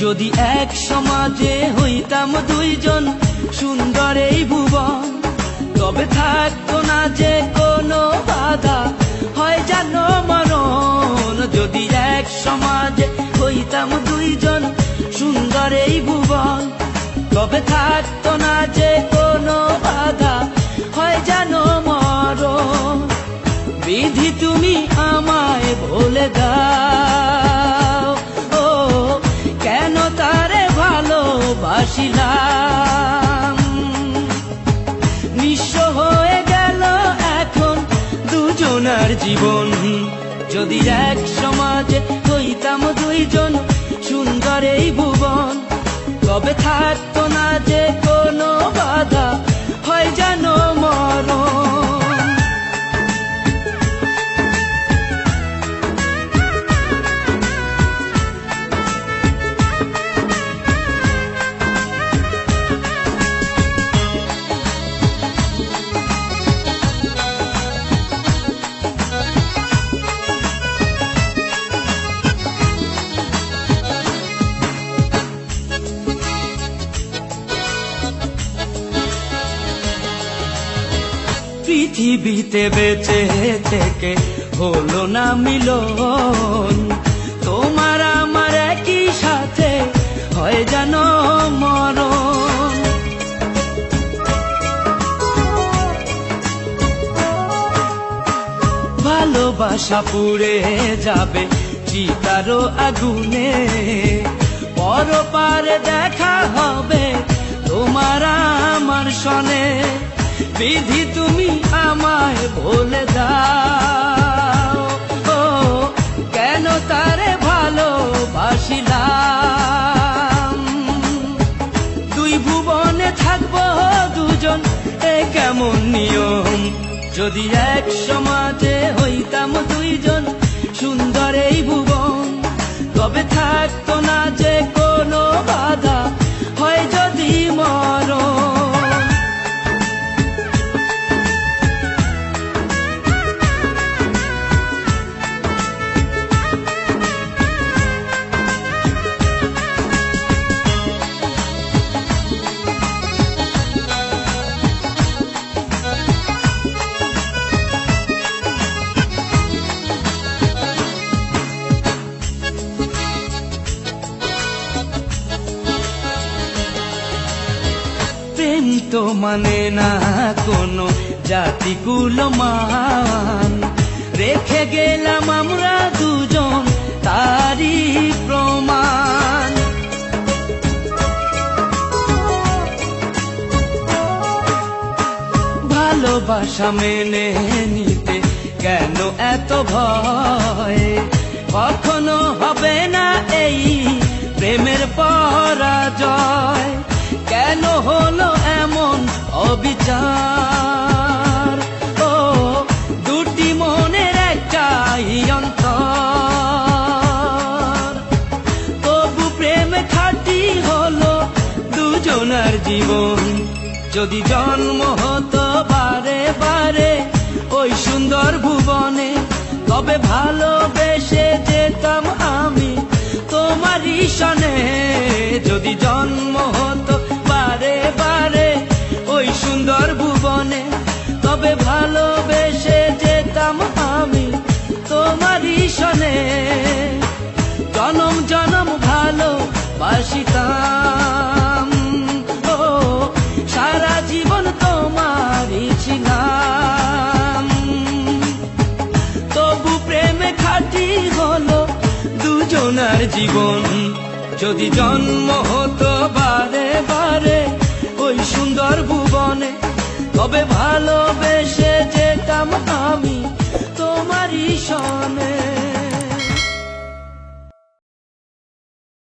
যদি এক সমাজে হইতাম দুইজন সুন্দর এই ভুবন, তবে থাকতো না যে কোনো বাধা। হয় জানো মরণ যদি এক সমাজে হইতাম দুইজন সুন্দর এই ভুবন, তবে থাকতো না যে কোনো বাধা। হয় জানো মরণ, বিধি তুমি আমায় বলে দাও। জীবন। যদি এক সমাজে হইতাম দুইজন সুন্দর এই ভুবন। তবে থাকতো না যে পৃথিবীতে বেঁচে থেকে হলো না মিলন। তোমার আমার একই সাথে হয় যেন মরণ। ভালোবাসা পুড়ে যাবে চিতারও আগুনে। পরপারে দেখা হবে তোমার আমার সনে। বিধি তুমি আমায় বলে দাও। ও, কেন তারে ভালোবাসিলাম? দুই ভুবনে থাকব দুজন, এ কেমন নিয়ম? যদি এক সমাজে হইতাম দুইজন প্রেম তো মানে না কোনো জাতিকুল মান রেখে গেলাম আমরা দুজন, তারই প্রমাণ। ভালোবাসা মেনে নিতে কেন এত ভয়? কখনো হবে না এই প্রেমের পরাজয়। কেন হলো এমন অবিচার? ও, দুটি মনের একটাই অন্তর। তবু প্রেম খাটি হলো দুজনার জীবন। যদি জন্ম হতো বারে বারে ওই সুন্দর ভুবনে, তবে ভালোবেসে যেতাম আমি তোমারই সনে। জীবন। যদি জন্ম হতো বারে বারে ওই সুন্দর ভুবনে, তবে ভালোবেসে যেতাম আমি তোমারই সনে।